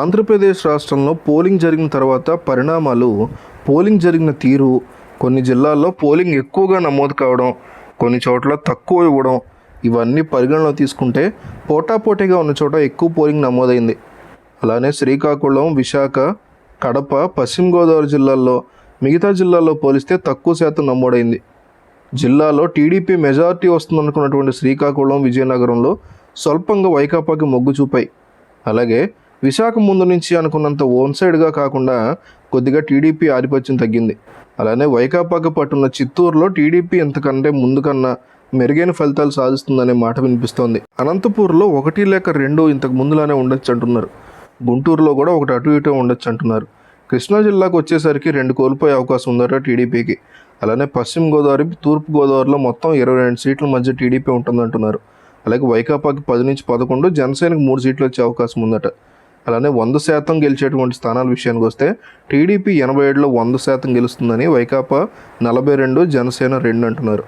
ఆంధ్రప్రదేశ్ రాష్ట్రంలో పోలింగ్ జరిగిన తర్వాత పరిణామాలు పోలింగ్ జరిగిన తీరు కొన్ని జిల్లాల్లో పోలింగ్ ఎక్కువగా నమోదు కావడం కొన్ని చోట్ల తక్కువ ఇవ్వడం ఇవన్నీ పరిగణలో తీసుకుంటే పోటాపోటీగా ఉన్న చోట ఎక్కువ పోలింగ్ నమోదైంది. అలానే శ్రీకాకుళం విశాఖ కడప పశ్చిమ గోదావరి జిల్లాల్లో మిగతా జిల్లాల్లో పోలిస్తే తక్కువ శాతం నమోదైంది. జిల్లాలో టీడీపీ మెజారిటీ వస్తుందనుకున్నటువంటి శ్రీకాకుళం విజయనగరంలో స్వల్పంగా వైకాపాకి మొగ్గు చూపాయి. అలాగే విశాఖ ముందు నుంచి అనుకున్నంత ఓన్ సైడ్గా కాకుండా కొద్దిగా టీడీపీ ఆధిపత్యం తగ్గింది. అలానే వైకాపాకు పట్టున్న చిత్తూరులో టీడీపీ ఎంతకంటే ముందు కన్నా మెరుగైన ఫలితాలు సాధిస్తుందనే మాట వినిపిస్తోంది. అనంతపూర్లో ఒకటి లేక రెండు ఇంతకు ముందులానే ఉండొచ్చు అంటున్నారు. గుంటూరులో కూడా ఒకటి అటు ఇటు ఉండొచ్చు అంటున్నారు. కృష్ణా జిల్లాకు వచ్చేసరికి రెండు కోల్పోయే అవకాశం ఉందట టీడీపీకి. అలానే పశ్చిమ గోదావరి తూర్పు గోదావరిలో మొత్తం ఇరవై రెండు సీట్ల మధ్య టీడీపీ ఉంటుందంటున్నారు. అలాగే వైకాపాకి పది నుంచి పదకొండు జనసేనకు మూడు సీట్లు వచ్చే అవకాశం ఉందట. అలానే వంద శాతం గెలిచేటువంటి స్థానాల విషయానికి వస్తే టీడీపీ ఎనభై ఏడులో వంద శాతం గెలుస్తుందని వైకాపా నలభై రెండు జనసేన రెండు అంటున్నారు.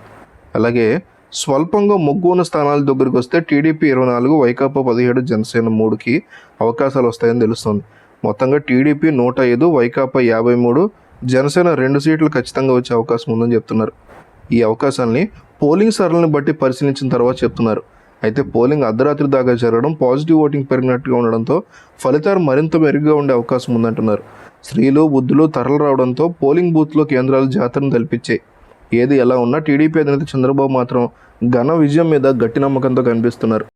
అలాగే స్వల్పంగా మొగ్గు ఉన్న స్థానాల దగ్గరికి వస్తే టీడీపీ ఇరవై నాలుగు వైకాపా పదిహేడు జనసేన మూడుకి అవకాశాలు వస్తాయని తెలుస్తుంది. మొత్తంగా టీడీపీ నూట ఐదు వైకాపా యాభై మూడు జనసేన రెండు సీట్లు ఖచ్చితంగా వచ్చే అవకాశం ఉందని చెప్తున్నారు. ఈ అవకాశాన్ని పోలింగ్ సరళని బట్టి పరిశీలించిన తర్వాత చెప్తున్నారు. అయితే పోలింగ్ అర్ధరాత్రి దాకా జరగడం పాజిటివ్ ఓటింగ్ పెరిగినట్టుగా ఉండడంతో ఫలితాలు మరింత మెరుగ్గా ఉండే అవకాశం ఉందంటున్నారు. స్త్రీలు బుద్ధులు తరలి రావడంతో పోలింగ్ బూత్లో కేంద్రాలు జాతరను తలపించాయి. ఏది ఎలా ఉన్నా టీడీపీ అధినేత చంద్రబాబు మాత్రం ఘన విజయం మీద గట్టి నమ్మకంతో కనిపిస్తున్నారు.